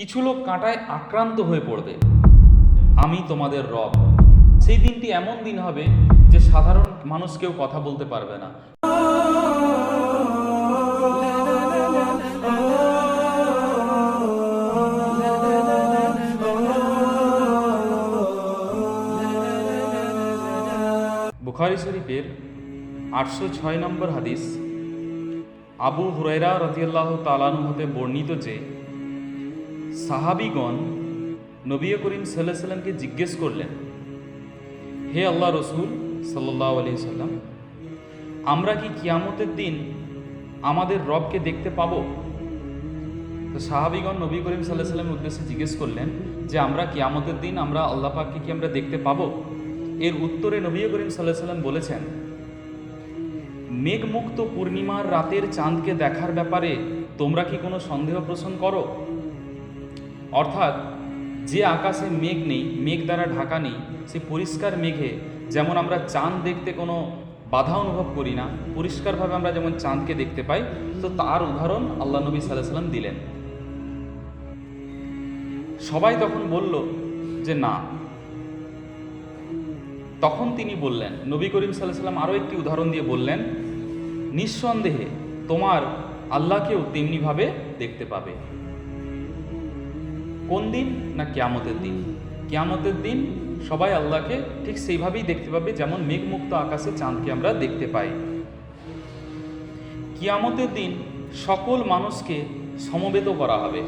কিছু লোক কাঁটায় আক্রান্ত হয়ে পড়বে। আমি তোমাদের রব। সেই দিনটি এমন দিন হবে যে সাধারণ মানুষ কেউ কথা বলতে পারবে না। বুখারি শরীফের আটশো ছয় নম্বর হাদিস। আবু হুরাইরা রতিয়াল্লাহ তালানু হতে বর্ণিত যে সাহাবিগণ নবী করিম সাল্লাহ সাল্লামকে জিজ্ঞেস করলেন, হে আল্লাহ রসুল সাল্লাহ আলি সাল্লাম, আমরা কি কিয়ামতের দিন আমাদের রবকে দেখতে পাবো? তো সাহাবিগণ নবী করিম সাল্লাহ সাল্লামের উদ্দেশ্যে জিজ্ঞেস করলেন যে, আমরা কিয়ামতের দিন আমরা আল্লাহ পাককে কি আমরা দেখতে পাবো? এর উত্তরে নবী করিম সাল্লাহ সাল্লাম বলেছেন, মেঘমুক্ত পূর্ণিমার রাতের চাঁদকে দেখার ব্যাপারে তোমরা কি কোনো সন্দেহ পোষণ করো? অর্থাৎ যে আকাশে মেঘ নেই, মেঘ দ্বারা ঢাকা নেই, সে পরিষ্কার মেঘে যেমন আমরা চাঁদ দেখতে কোনো বাধা অনুভব করি না, পরিষ্কারভাবে আমরা যেমন চাঁদকে দেখতে পাই, তো তার উদাহরণ আল্লাহ নবী সাল্লাহ সাল্লাম দিলেন। সবাই তখন বলল যে না। তখন তিনি বললেন, নবী করিম সাল্লাহ সাল্লাম আরও একটি উদাহরণ দিয়ে বললেন, নিঃসন্দেহে তোমার আল্লাহকেও তেমনিভাবে দেখতে পাবে। কোন দিন না কিয়ামতের দিন? কিয়ামতের দিন সবাই আল্লাহকে ঠিক সেইভাবেই দেখতে পাবে যেমন মেঘমুক্ত আকাশে চাঁদকে আমরা দেখতে পাই। কিয়ামতের দিন সকল মানুষকে সমবেত করা হবে।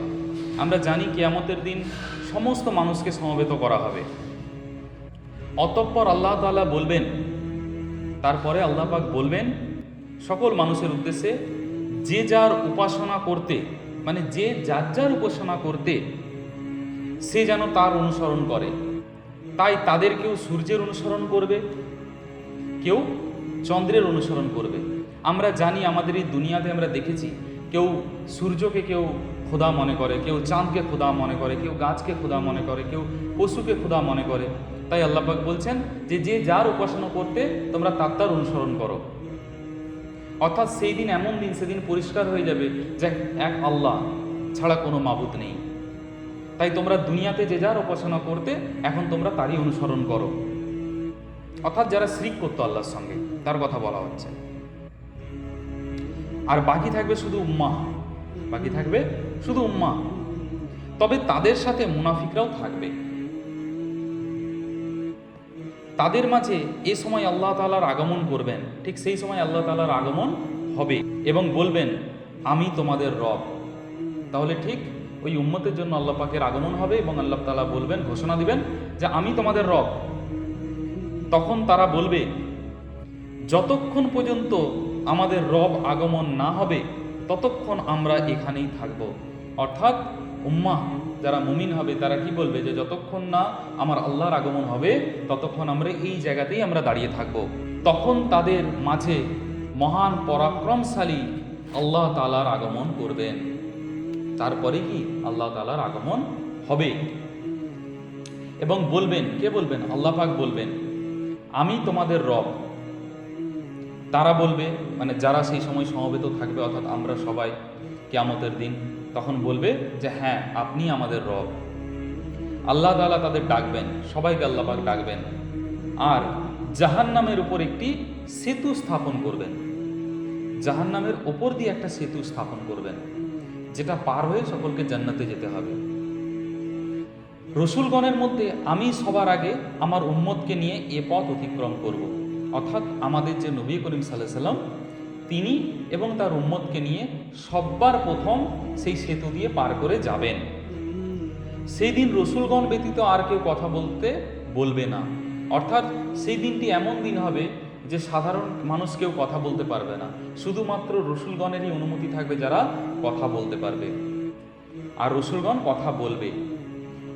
আমরা জানি কিয়ামতের দিন সমস্ত মানুষকে সমবেত করা হবে। অতঃপর আল্লাহ তালা বলবেন, তারপরে আল্লাহ পাক বলবেন, সকল মানুষের উদ্দেশ্যে যে যার উপাসনা করতে মানে যে যার যার উপাসনা করতে সে যেন তার অনুসরণ করে। তাই তাদের কেউ সূর্যের অনুসরণ করবে, কেউ চন্দ্রের অনুসরণ করবে। আমরা জানি আমাদের এই দুনিয়াতে আমরা দেখেছি, কেউ সূর্যকে কেউ খোদা মনে করে, কেউ চাঁদকে খোদা মনে করে, কেউ গাছকে খোদা মনে করে, কেউ পশুকে খোদা মনে করে। তাই আল্লাপাক বলছেন যে যে যার উপাসনা করতে তোমরা তার তার অনুসরণ করো। অর্থাৎ সেই দিন এমন দিন, সেদিন পরিষ্কার হয়ে যাবে যে এক আল্লাহ ছাড়া কোনো মাবুদ নেই। তাই তোমরা দুনিয়াতে যে যার উপাসনা করতে, এখন তোমরা তারই অনুসরণ করো। অর্থাৎ যারা শ্রিক করতো আল্লাহর সঙ্গে, তার কথা বলা হচ্ছে। আর বাকি থাকবে শুধু উম্মা। বাকি থাকবে শুধু উম্মা। তবে তাদের সাথে মুনাফিকরাও থাকবে। তাদের মাঝে এ সময় আল্লাহ তালার আগমন করবেন, ঠিক সেই সময় আল্লাহ তালার আগমন হবে এবং বলবেন, আমি তোমাদের রব। তাহলে ঠিক ওই উম্মতের জন্য আল্লাহ পাকের আগমন হবে এবং আল্লাহ তালা বলবেন, ঘোষণা দিবেন যে আমি তোমাদের রব। তখন তারা বলবে, যতক্ষণ পর্যন্ত আমাদের রব আগমন না হবে, ততক্ষণ আমরা এখানেই থাকব। অর্থাৎ উম্মা যারা মুমিন হবে, তারা কি বলবে যে যতক্ষণ না আমার আল্লাহর আগমন হবে, ততক্ষণ আমরা এই জায়গাতেই আমরা দাঁড়িয়ে থাকব। তখন তাদের মাঝে মহান পরাক্রমশালী আল্লাহ তালার আগমন করবেন। তারপরে কি আল্লাহ তালার আগমন হবে। এবং বলবেন, কে বলবেন? আল্লাহ পাক বলবেন, আমি তোমাদের রব। তারা বলবে মানে যারা সেই সময় সমবেত থাকবে, অর্থাৎ আমরা সবাই কেয়ামতের দিন, তখন বলবে যে হ্যাঁ আপনি আমাদের রব। আল্লাহ তালা তাদের ডাকবেন, সবাইকে আল্লাহ পাক ডাকবেন। আর জাহান্নামের উপর একটি সেতু স্থাপন করবেন। জাহান্নামের ওপর দিয়ে একটা সেতু স্থাপন করবেন। যেটা পার হয়ে সকলকে জান্নাতে যেতে হবে। রসুলগণের মধ্যে আমি সবার আগে আমার উম্মতকে নিয়ে এ পথ অতিক্রম করব। অর্থাৎ আমাদের যে নবী করিম সাল্লাহ সাল্লাম, তিনি এবং তার উম্মতকে নিয়ে সব্বার প্রথম সেই সেতু দিয়ে পার করে যাবেন। সেই দিন রসুলগণ ব্যতীত আর কেউ কথা বলতে বলবে না। অর্থাৎ সেই দিনটি এমন দিন হবে যে সাধারণ মানুষ কেউ কথা বলতে পারবে না। শুধুমাত্র রসুলগণেরই অনুমতি থাকবে যারা কথা বলতে পারবে। আর রসুলগণ কথা বলবে।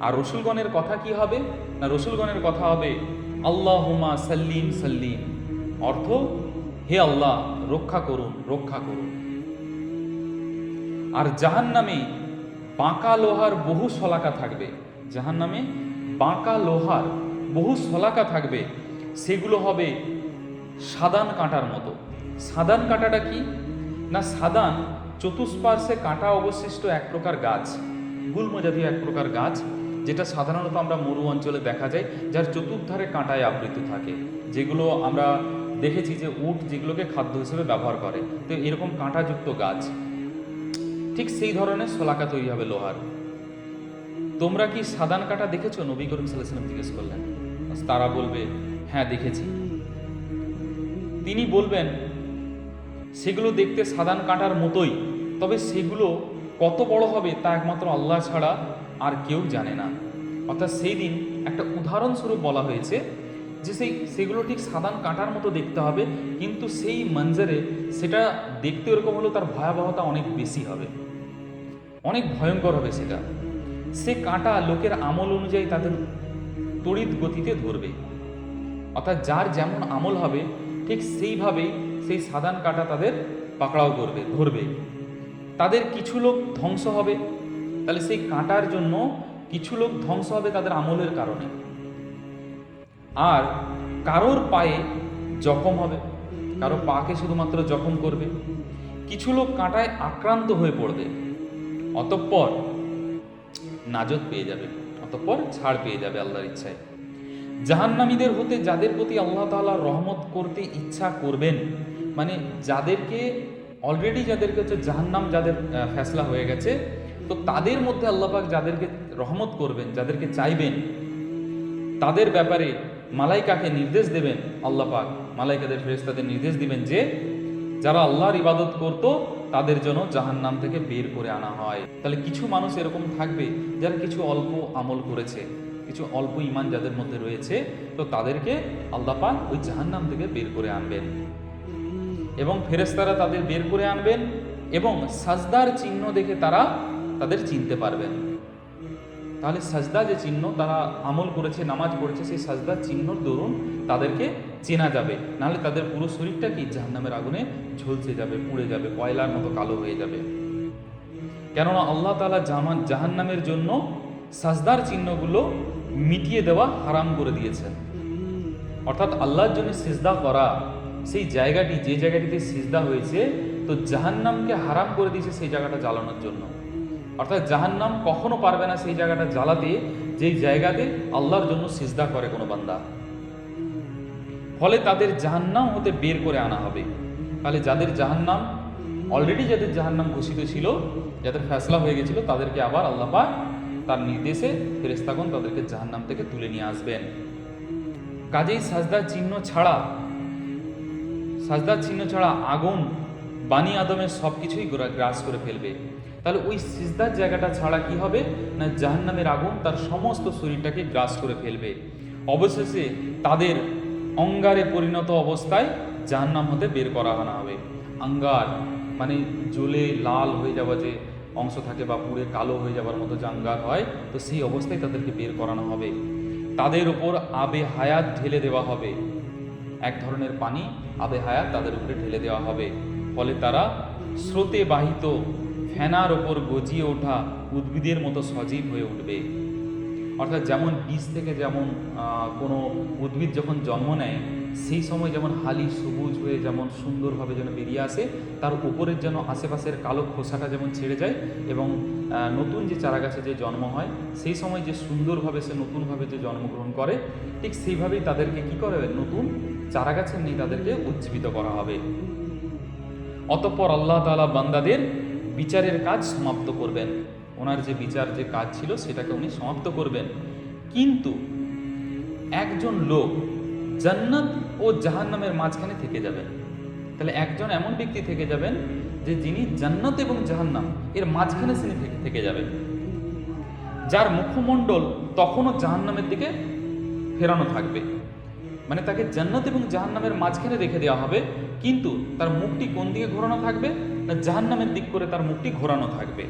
আর রসুলগণের কথা কি হবে? না রসুলগণের কথা হবে আল্লাহ হুমা সাল্লিম সাল্লিম। অর্থ, হে আল্লাহ, রক্ষা করুন রক্ষা করুন। আর জাহান নামে বাঁকা লোহার বহু শলাকা থাকবে। জাহান নামে বাঁকা লোহার বহু শলাকা থাকবে। সেগুলো হবে সাদান কাঁটার মতো। সাদান কাঁটাটা কি? না, সাদান চতুষ্পার্শ্বে কাঁটা অবশিষ্ট এক প্রকার গাছ গুল্ম জাতীয় এক প্রকার গাছ, যেটা সাধারণত আমরা মরু অঞ্চলে দেখা যায়, যার চতুর্ধারে কাঁটায় আবৃত থাকে। যেগুলো আমরা দেখেছি যে উট যেগুলোকে খাদ্য হিসেবে ব্যবহার করে। তো এরকম কাঁটাযুক্ত গাছ। ঠিক সেই ধরনের শলাকা তৈরি হবে লোহার। তোমরা কি সাদান কাঁটা দেখেছ? নবী করিম সাল্লাহ সাল্লাম জিজ্ঞেস করলেন। তারা বলবে হ্যাঁ দেখেছি। তিনি বলবেন, সেগুলো দেখতে সাদান কাঁটার মতোই, তবে সেগুলো কত বড় হবে তা একমাত্র আল্লাহ ছাড়া আর কেউ জানে না। অর্থাৎ সেই দিন একটা উদাহরণস্বরূপ বলা হয়েছে যে সেই, সেগুলো ঠিক সাদান কাঁটার মতো দেখতে হবে, কিন্তু সেই মঞ্জারে সেটা দেখতে ওরকম হলেও তার ভয়াবহতা অনেক বেশি হবে। অনেক ভয়ঙ্কর হবে সেটা। সে কাঁটা লোকের আমল অনুযায়ী তাদের তড়িৎ গতিতে ধরবে। অর্থাৎ যার যেমন আমল হবে ঠিক সেইভাবেই সেই সাধারণ কাঁটা তাদের পাকড়াও করবে, ধরবে। তাদের কিছু লোক ধ্বংস হবে। তাহলে সেই কাঁটার জন্য কিছু লোক ধ্বংস হবে তাদের আমলের কারণে। আর কারোর পায়ে জখম হবে। কারও পাকে শুধুমাত্র জখম করবে। কিছু লোক কাঁটায় আক্রান্ত হয়ে পড়বে। অতঃপর নাজত পেয়ে যাবে। অতঃপর ছাড় পেয়ে যাবে আল্লাহর ইচ্ছায়। জাহান্নামীদের হতে যাদের প্রতি আল্লাহ তালা রহমত করতে ইচ্ছা করবেন মানে যাদেরকে অলরেডি যাদেরকে হচ্ছে জাহান্নাম যাদের ফেসলা হয়ে গেছে, তো তাদের মধ্যে আল্লাহ পাক যাদেরকে রহমত করবেন, যাদেরকে চাইবেন, তাদের ব্যাপারে মালাইকাকে নির্দেশ দেবেন, আল্লাহ পাক মালাইকাদের ফেরেশতাদের নির্দেশ দিবেন যে, যারা আল্লাহর ইবাদত করত, তাদের জন্য জাহান্নাম থেকে বের করে আনা হয়। তাহলে কিছু মানুষ এরকম থাকবে যারা কিছু অল্প আমল করেছে। কিছু অল্প ইমান যাদের মধ্যে রয়েছে, তো তাদেরকে আল্লাহ পাক ওই জাহান্নাম থেকে বের করে আনবেন। এবং ফেরেশতারা তাদের বের করে আনবেন এবং সাজদার চিহ্ন দেখে তারা তাদের চিনতে পারবেন। তাহলে সাজদা যে চিহ্ন তারা আমল করেছে, নামাজ পড়েছে, সেই সাজদার চিহ্নর দরুন তাদেরকে চেনা যাবে। নাহলে তাদের পুরো শরীরটা কি জাহান্নামের আগুনে ঝলসে যাবে, পুড়ে যাবে, কয়লার মতো কালো হয়ে যাবে। কেননা আল্লাহ তালা জামান জাহান্নামের জন্য সাজদার চিহ্নগুলো মিটিয়ে দেওয়া হারাম করে দিয়েছেন। অর্থাৎ আল্লাহর জন্য সিজদা করা, সেই জায়গাটি, যে জায়গাটিতে সিজদা হয়েছে, তো জাহান্নামকে হারাম করে দিয়েছে সেই জায়গাটা জ্বালানোর জন্য। অর্থাৎ জাহান্নাম কখনো পারবে না সেই জায়গাটা জ্বালাতে, যেই জায়গাতে আল্লাহর জন্য সিজদা করে কোনো বান্দা। ফলে তাদের জাহান্নাম হতে বের করে আনা হবে। তাহলে যাদের জাহান্নাম অলরেডি যাদের জাহান্নাম ঘোষিত ছিল, যাদের ফ্যাসলা হয়ে গেছিল, তাদেরকে আবার আল্লাহ তার নির্দেশে ফেরেস্তাগণ তাদেরকে জাহান্নাম থেকে তুলে নিয়ে আসবেন। কাজেই সাজদার চিহ্ন ছাড়া, সাজদার চিহ্ন ছাড়া আগুন বানি আদমের সব কিছুই গ্রাস করে ফেলবে। তাহলে ওই সিজদার জায়গাটা ছাড়া কি হবে? না জাহান্নামের আগুন তার সমস্ত শরীরটাকে গ্রাস করে ফেলবে। অবশেষে তাদের অঙ্গারে পরিণত অবস্থায় জাহান্নাম হতে বের করা আনা হবে। আঙ্গার মানে জ্বলে লাল হয়ে যাওয়া যে অংশ থাকে বা পুড়ে কালো হয়ে যাওয়ার মতো যে আঙ্গার হয়, তো সেই অবস্থায় তাদেরকে বের করানো হবে। তাদের উপর আবে হায়াত ঢেলে দেওয়া হবে। এক ধরনের পানি আবে হায়াত তাদের উপরে ঢেলে দেওয়া হবে। ফলে তারা স্রোতে বাহিত ফেনার ওপর গজিয়ে ওঠা উদ্ভিদের মতো সজীব হয়ে উঠবে। অর্থাৎ যেমন বীজ থেকে যেমন কোনো উদ্ভিদ যখন জন্ম নেয় সেই সময় যেমন হালি সবুজ হয়ে যেমন সুন্দরভাবে যেন বেরিয়ে আসে, তার উপরের যেন আশেপাশের কালো খোসাটা যেমন ছেড়ে যায় এবং নতুন যে চারাগাছে যে জন্ম হয়, সেই সময় যে সুন্দরভাবে সে নতুনভাবে যে জন্মগ্রহণ করে, ঠিক সেইভাবেই তাদেরকে কি করে নতুন চারাগাছের নিয়ে তাদেরকে উজ্জীবিত করা হবে। অতঃপর আল্লাহ তাআলা বান্দাদের বিচারের কাজ সমাপ্ত করবেন। ওনার যে বিচার যে কাজ ছিল, সেটাকে উনি সমাপ্ত করবেন। কিন্তু একজন লোক জান্নাত ও জাহান্নামের মাঝখানে থেকে যাবেন। তাহলে একজন এমন ব্যক্তি থেকে যাবেন যে যিনি জান্নাত এবং জাহান্নাম এর মাঝখানে তিনি থেকে যাবেন। যার মুখমণ্ডল তখনও জাহান্নামের দিকে ফেরানো থাকবে। মানে তাকে জান্নাত এবং জাহান্নামের মাঝখানে রেখে দেওয়া হবে, কিন্তু তার মুখটি কোন দিকে ঘোরানো থাকবে না জাহান্নামের দিক করে তার মুখটি ঘোরানো থাকবে।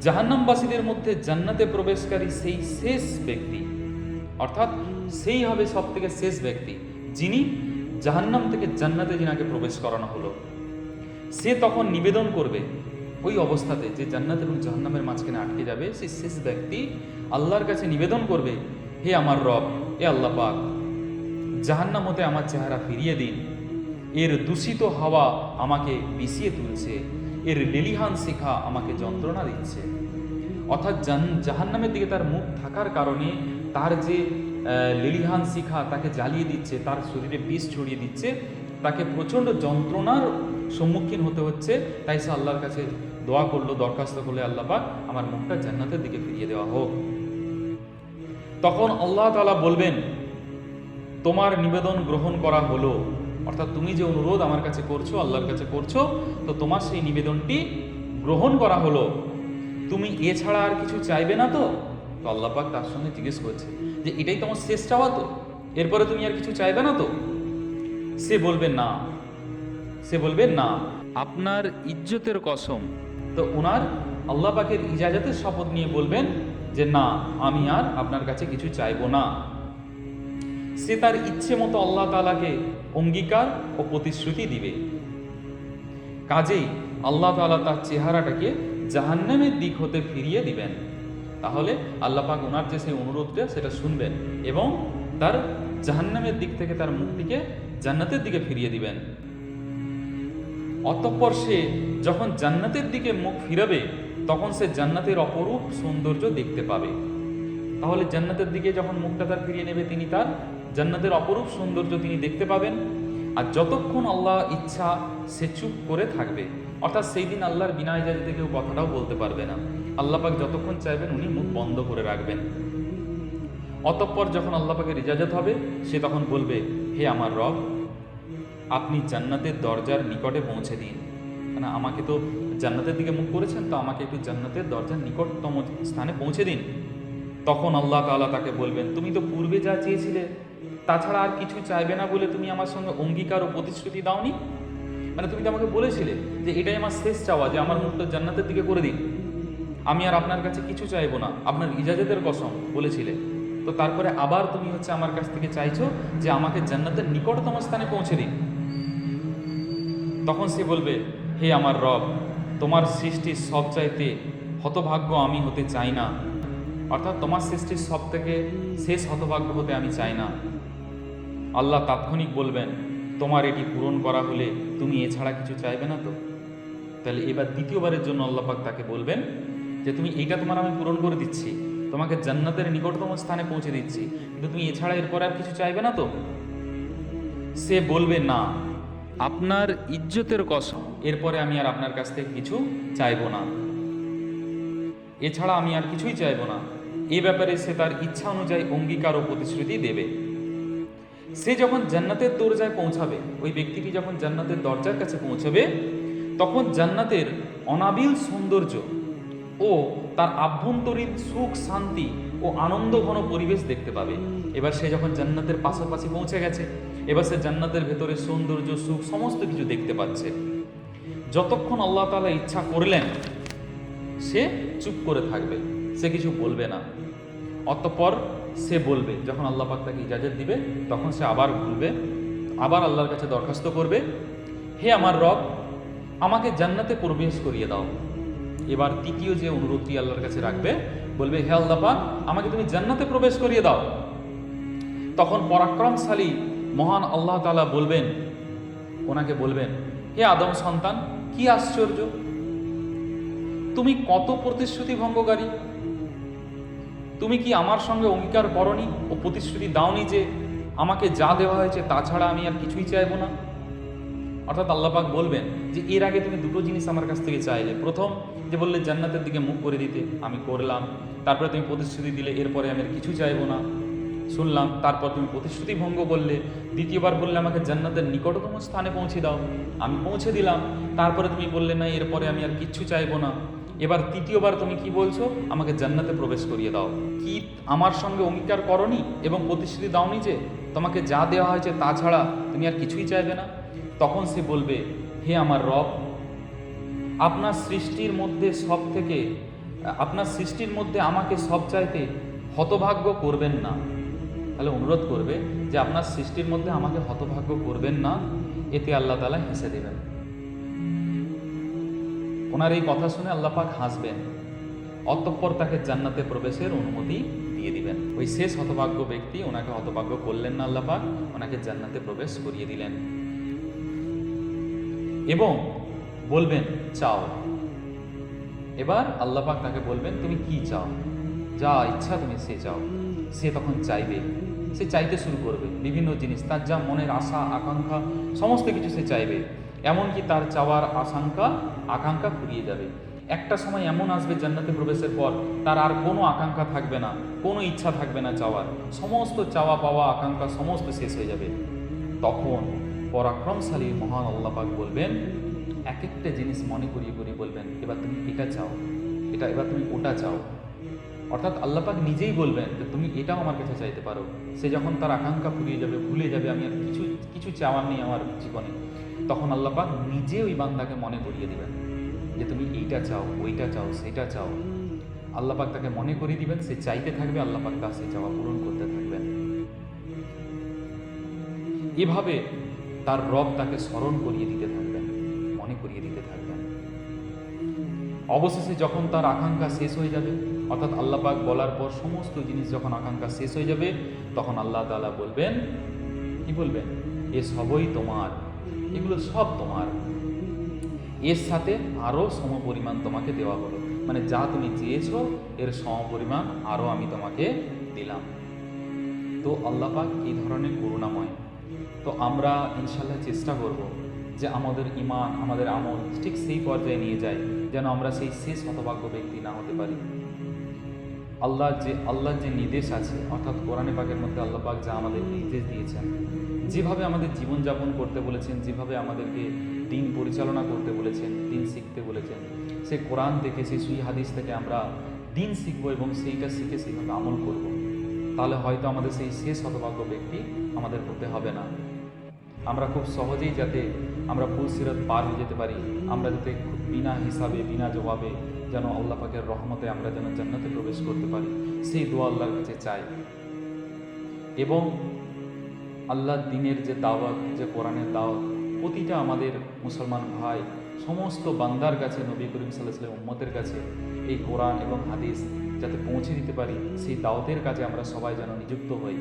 জাহান্নামবাসীদের মধ্যে জান্নাতে প্রবেশকারী সেই শেষ ব্যক্তি, অর্থাৎ সেই হবে সব থেকে শেষ ব্যক্তি। যিনি জাহান্নাম থেকে জান্নাতে যিনাকে প্রবেশ করানো হলো, সে তখন নিবেদন করবে ওই অবস্থাতে যে জান্নাত এবং জাহান্নামের মাঝখানে আটকে যাবে, সেই শেষ ব্যক্তি আল্লাহর কাছে নিবেদন করবে, হে আমার রব এ আল্লাহ পাক, জাহান্নাম হতে আমার চেহারা ফিরিয়ে দিন। এর দূষিত হাওয়া আমাকে বিষিয়ে তুলছে, এর লেলিহান শিখা আমাকে যন্ত্রণা দিচ্ছে। অর্থাৎ জাহান্নামের দিকে তার মুখ থাকার কারণে তার যে লেলিহান শিখা তাকে জ্বালিয়ে দিচ্ছে, তার শরীরে বিষ ছড়িয়ে দিচ্ছে, তাকে প্রচণ্ড যন্ত্রণার সম্মুখীন হতে হচ্ছে, তাই সে আল্লাহর কাছে দোয়া করল, দরখাস্ত করলে আল্লাহ পাক, আমার মুখটা জান্নাতের দিকে ফিরিয়ে দেওয়া হোক। তখন আল্লাহ তাআলা বলবেন, তোমার নিবেদন গ্রহণ করা হলো, অর্থাৎ তুমি যে অনুরোধ আমার কাছে করছ, আল্লাহর কাছে করছ, তো তোমার সেই নিবেদনটি গ্রহণ করা হলো। তুমি এছাড়া আর কিছু চাইবে না তো? তো আল্লাহ পাক তার সঙ্গে জিজ্ঞেস করছে যে এটাই তোমার শেষ চাওয়া তো। এরপরে তুমি আর কিছু চাইবে না তো? সে বলবে না। সে বলবে না। আপনার ইজ্জতের কসম। তো ওনার আল্লাহ পাকের ইজাজতের শপথ নিয়ে বলবেন যে, না, আমি আর আপনার কাছে কিছু চাইব না। সে তার ইচ্ছে মতো আল্লাহ তালাকে অঙ্গীকার ও প্রতিশ্রুতি দিবে। কাজেই আল্লাহ তাআলা তার চেহারাটাকে জাহান্নামের দিক হতে ফিরিয়ে দিবেন। তাহলে আল্লাহ পাক ওনার যে সেই অনুরোধটা, সেটা শুনবেন এবং তার জাহান্নামের দিক থেকে তার মুখটিকে জান্নাতের দিকে ফিরিয়ে দিবেন। অতঃপর সে যখন জান্নাতের দিকে মুখ ফিরাবে, তখন সে জান্নাতের অপরূপ সৌন্দর্য দেখতে পাবে। তাহলে জান্নাতের দিকে যখন মুখটা তার ফিরিয়ে নেবে, তিনি তার জান্নাতের অপরূপ সৌন্দর্য তিনি দেখতে পাবেন। আর যতক্ষণ আল্লাহ ইচ্ছা, সে চুপ করে থাকবে। অর্থাৎ সেই দিন আল্লাহর বিনা ইজাজতে কেউ কথাটাও বলতে পারবে না। আল্লাহ পাক যতক্ষণ চাইবেন উনি মুখ বন্ধ করে রাখবেন। অতঃপর যখন আল্লাহ পাকের ইজাজত হবে, সে তখন বলবে, হে আমার রব, আপনি জান্নাতের দরজার নিকটে পৌঁছে দিন। মানে আমাকে তো জান্নাতের দিকে মুখ করেছেন, তো আমাকে একটু জান্নাতের দরজার নিকটতম স্থানে পৌঁছে দিন। তখন আল্লাহ তাআলা তাকে বলবেন, তুমি তো পূর্বে যা চেয়েছিলে, তাছাড়া আর কিছু চাইবে না বলে তুমি আমার সঙ্গে অঙ্গীকার ও প্রতিশ্রুতি দাওনি? মানে তুমি তো আমাকে বলেছিলে যে এটাই আমার শেষ চাওয়া, যে আমার মুখটা জান্নাতের দিকে করে দিন। আমি আর আপনার কাছে কিছু চাইব না, আপনার ইজাজতের কসম, বলেছিলে। তো তারপরে আবার তুমি হচ্ছে আমার কাছ থেকে চাইছো যে আমাকে জান্নাতের নিকটতম স্থানে পৌঁছে দিন। তখন সে বলবে, হে আমার রব, তোমার সৃষ্টির সব চাইতে হতভাগ্য আমি হতে চাই না। অর্থাৎ তোমার সৃষ্টির সব থেকে শেষ হতভাগ্য হতে আমি চাই না। আল্লাহ তাৎক্ষণিক বলবেন, তোমার এটি পূরণ করা হলে তুমি এছাড়া কিছু চাইবে না তো? তাহলে এবার দ্বিতীয়বারের জন্য আল্লাহ পাক তাকে বলবেন যে তুমি এইটা তোমার আমি পূরণ করে দিচ্ছি। তোমাকে জান্নাতের নিকটতম স্থানে পৌঁছে দিচ্ছি। কিন্তু তুমি এছাড়া এরপরে আর কিছু চাইবে না তো? সে বলবে, না, আপনার ইজ্জতের কসম, এরপরে আমি আর আপনার কাছ থেকে কিছু চাইব না। এছাড়া আমি আর কিছুই চাইব না। এ ব্যাপারে সে তার ইচ্ছা অনুযায়ী অঙ্গীকার ও প্রতিশ্রুতি দেবে। সে যখন জান্নাতের দরজায় পৌঁছাবে, ওই ব্যক্তিটি যখন জান্নাতের দরজার কাছে পৌঁছবে, তখন জান্নাতের অনাবিল সৌন্দর্য ও তার আভ্যন্তরীণ সুখ, শান্তি ও আনন্দ ঘন পরিবেশ দেখতে পাবে। এবার সে যখন জান্নাতের পাশাপাশি পৌঁছে গেছে, এবার সে জান্নাতের ভেতরে সৌন্দর্য, সুখ সমস্ত কিছু দেখতে পাচ্ছে। যতক্ষণ আল্লাহ তালা ইচ্ছা করলেন, সে চুপ করে থাকবে, সে কিছু বলবে না। অতঃপর সে বলবে, যখন আল্লাহ পাক তাকে ইজাজত দিবে, তখন সে আবার বলবে, আবার আল্লাহর কাছে দরখাস্ত করবে, হে আমার রব, আমাকে জান্নাতে প্রবেশ করিয়ে দাও। এবার তৃতীয় যে অনুরোধটি আল্লাহর কাছে রাখবে, বলবে, হে আল্লাহ পাক, আমাকে তুমি জান্নাতে প্রবেশ করিয়ে দাও। তখন পরাক্রমশালী মহান আল্লাহ তালা বলবেন, ওনাকে বলবেন, হে আদম সন্তান, কি আশ্চর্য! তুমি কত প্রতিশ্রুতি ভঙ্গকারী! তুমি কি আমার সঙ্গে অঙ্গীকার করনি ও প্রতিশ্রুতি দাওনি যে আমাকে যা দেওয়া হয়েছে তাছাড়া আমি আর কিছুই চাইব না? অর্থাৎ আল্লাপাক বলবেন যে, এর আগে তুমি দুটো জিনিস আমার কাছ থেকে চাইলে। প্রথম, যে বললে, জান্নাতের দিকে মুখ করে দিতে, আমি করলাম। তারপরে তুমি প্রতিশ্রুতি দিলে, এরপরে আমি আর কিছু চাইব না। শুনলাম, তারপর তুমি প্রতিশ্রুতি ভঙ্গ করলে, দ্বিতীয়বার বললে, আমাকে জান্নাতের নিকটতম স্থানে পৌঁছে দাও। আমি পৌঁছে দিলাম। তারপরে তুমি বললে, না, এরপরে আমি আর কিচ্ছু চাইব না। এবার তৃতীয়বার তুমি কি বলছো? আমাকে জান্নাতে প্রবেশ করিয়ে দাও। কি আমার সঙ্গে অঙ্গীকার করনি এবং প্রতিশ্রুতি দাওনি যে, তোমাকে যা দেওয়া হয়েছে তাছাড়া তুমি আর কিছুই চাইবে না? তখন সে বলবে, হে আমার রব, আপনার সৃষ্টির মধ্যে সব থেকে আপনার সৃষ্টির মধ্যে আমাকে সব চাইতে হতভাগ্য করবেন না। তাহলে অনুরোধ করবে যে, আপনার সৃষ্টির মধ্যে আমাকে হতভাগ্য করবেন না, এতে আল্লাহ তালা হেসে দেবেন। ওনার এই কথা শুনে আল্লাহ পাক হাসবেন। অতঃপর তাকে জান্নাতে প্রবেশের অনুমতি দিয়ে দিবেন। ওই শেষ হতভাগ্য ব্যক্তি ওনাকে হতভাগ্য করলেন না আল্লাহ পাক, ওনাকে জান্নাতে প্রবেশ করিয়ে দিলেন। এবং বলবেন, চাও। এবার আল্লাপাক তাকে বলবেন, তুমি কি চাও? যা ইচ্ছা তুমি সে চাও। সে তখন চাইবে, সে চাইতে শুরু করবে। বিভিন্ন জিনিস, তার যা মনের আশা, আকাঙ্ক্ষা, সমস্ত কিছু সে চাইবে। এমনকি তার চাওয়ার আশঙ্কা, আকাঙ্ক্ষা ফুরিয়ে যাবে। একটা সময় এমন আসবে, জান্নাতে প্রবেশের পর তার আর কোনো আকাঙ্ক্ষা থাকবে না, কোনো ইচ্ছা থাকবে না চাওয়ার। সমস্ত চাওয়া পাওয়া আকাঙ্ক্ষা সমস্ত শেষ হয়ে যাবে। তখন পরাক্রমশালী মহান আল্লাপাক বলবেন এক একটা জিনিস মনে করিয়ে করিয়ে বলবেন, এবার তুমি এটা চাও, এটা, এবার তুমি ওটা চাও। অর্থাৎ আল্লাপাক নিজেই বলবেন যে, তুমি এটাও আমার কাছে চাইতে পারো। সে যখন তার আকাঙ্ক্ষা ফুরিয়ে যাবে, ভুলে যাবে, আমি আর কিছু কিছু চাওয়ার নেই আমার জীবনে। তখন আল্লাপাক নিজে ওই বান্দাকে মনে করিয়ে দিবেন যে, তুমি এইটা চাও, ওইটা চাও, সেটা চাও। আল্লাপাক তাকে মনে করিয়ে দিবেন, সে চাইতে থাকবে আল্লাপাক তার সে চাওয়া পূরণ করতে থাকবেন। এভাবে তার রব তাকে স্মরণ করিয়ে দিতে থাকবেন, মনে করিয়ে দিতে থাকবেন। অবশেষে যখন তার আকাঙ্ক্ষা শেষ হয়ে যাবে, অর্থাৎ আল্লাহ পাক বলার পর সমস্ত জিনিস যখন আকাঙ্ক্ষা শেষ হয়ে যাবে, তখন আল্লাহ তালা বলবেন, কি বলবেন? এ সবই তোমার, এগুলো সব তোমার। এর সাথে আরও সমপরিমাণ তোমাকে দেওয়া হলো। মানে যা তুমি চেয়েছো, এর সমপরিমাণ আরও আমি তোমাকে দিলাম। তো আল্লাহ পাক এই ধরনের করুণাময় তো আমরা ইনশাল্লাহ চেষ্টা করব যে আমাদের ইমান আমাদের আমল ঠিক সেই পর্যায়ে নিয়ে যায়, যেন আমরা সেই শেষ হতভাগ্য ব্যক্তি না হতে পারি আল্লাহ যে আল্লাহর যে নির্দেশ আছে, অর্থাৎ কোরআনে পাকের মধ্যে আল্লাহ পাক যা আমাদের নির্দেশ দিয়েছেন, যেভাবে আমাদের জীবনযাপন করতে বলেছেন, যেভাবে আমাদেরকে দিন পরিচালনা করতে বলেছেন, দিন শিখতে বলেছেন, সে কোরআন থেকে সেই সুই হাদিস থেকে আমরা দিন শিখব এবং সেইটা শিখে সেইভাবে আমল করব। তাহলে হয়তো আমাদের সেই শেষ হতভাগ্য ব্যক্তি আমাদের হতে হবে না। আমরা খুব সহজেই যাতে আমরা ফুলসিরত পার হয়ে যেতে পারি, আমরা যাতে বিনা হিসাবে, বিনা জবাবে যেন আল্লাহ পাকের রহমতে আমরা যেন জান্নাতে প্রবেশ করতে পারি। সেই দোয়া আল্লাহর কাছে চাই। এবং আল্লাহর দিনের যে দাওয়াত, যে কোরআনের দাওয়াত, প্রতিটা আমাদের মুসলমান ভাই, সমস্ত বান্দার কাছে নবী করিম সাল্লাহ সাল্লাম উম্মতের কাছে এই কোরআন এবং হাদিস যাতে পৌঁছে দিতে পারি, সেই দাওয়াতের কাজে আমরা সবাই যেন নিযুক্ত হই।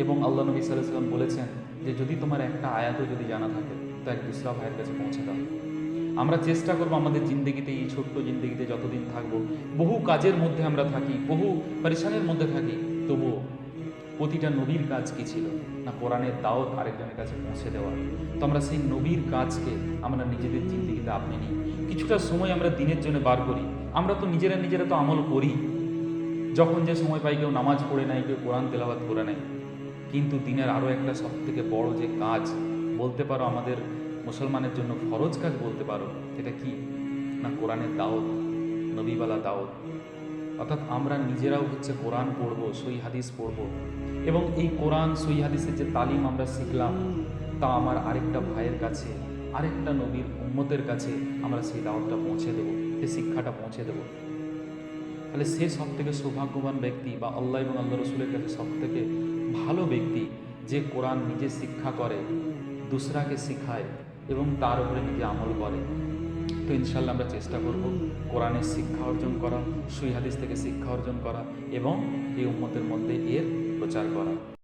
এবং আল্লাহ নবী সাল্লাম বলেছেন যে, যদি তোমার একটা আয়াতও যদি জানা থাকে, তো এক দুসরা ভাইয়ের কাছে পৌঁছে দাও। আমরা চেষ্টা করব আমাদের জিন্দগিতে, এই ছোট্ট জিন্দগিতে যতদিন থাকব, বহু কাজের মধ্যে আমরা থাকি, বহু পরিশানের মধ্যে থাকি, তবুও প্রতিটা নবীর কাজ কি ছিল? না কোরআনের দাওয়াত আরেকজনের কাছে পৌঁছে দেওয়া? তো আমরা সেই নবীর কাজকে আমরা নিজেদের জিন্দগিতে আপনি নিই। কিছুটা সময় আমরা দিনের জন্য বার করি। আমরা তো নিজেরা নিজেরা তো আমল করি। যখন যে সময় পাই কেউ নামাজ পড়ে নেয় কেউ কোরআন তেলাবাদ করে নেয় কিন্তু দিনের আরও একটা সব থেকে বড় যে কাজ, বলতে পারো আমাদের মুসলমানের জন্য ফরজ কাজ বলতে পারো এটা কি? না কোরআনের দাওয়াত, নবীবালা দাওয়াত। অর্থাৎ আমরা নিজেরাও হচ্ছে কোরআন পড়ব সই হাদিস পড়ব। এবং এই কোরআন সই হাদিসের যে তালিম আমরা শিখলাম, তা আমার আরেকটা ভাইয়ের কাছে, আরেকটা নবীর উম্মতের কাছে আমরা সেই দাওয়াতটা পৌঁছে দেবো। সেই শিক্ষাটা পৌঁছে দেবো। তাহলে সে সব থেকে সৌভাগ্যবান ব্যক্তি বা আল্লাহ এবং আল্লাহ রসুলের কাছে সব থেকে ভালো ব্যক্তি যে কোরআন নিজে শিক্ষা করে, দুসরাকে শিখায় এবং তার উপরে নিজে আমল করে। তো ইনশাল্লাহ আমরা চেষ্টা করব কোরআনের শিক্ষা অর্জন করা, সুই হাদিস থেকে শিক্ষা অর্জন করা এবং এই উম্মতের মধ্যে এর প্রচার করা।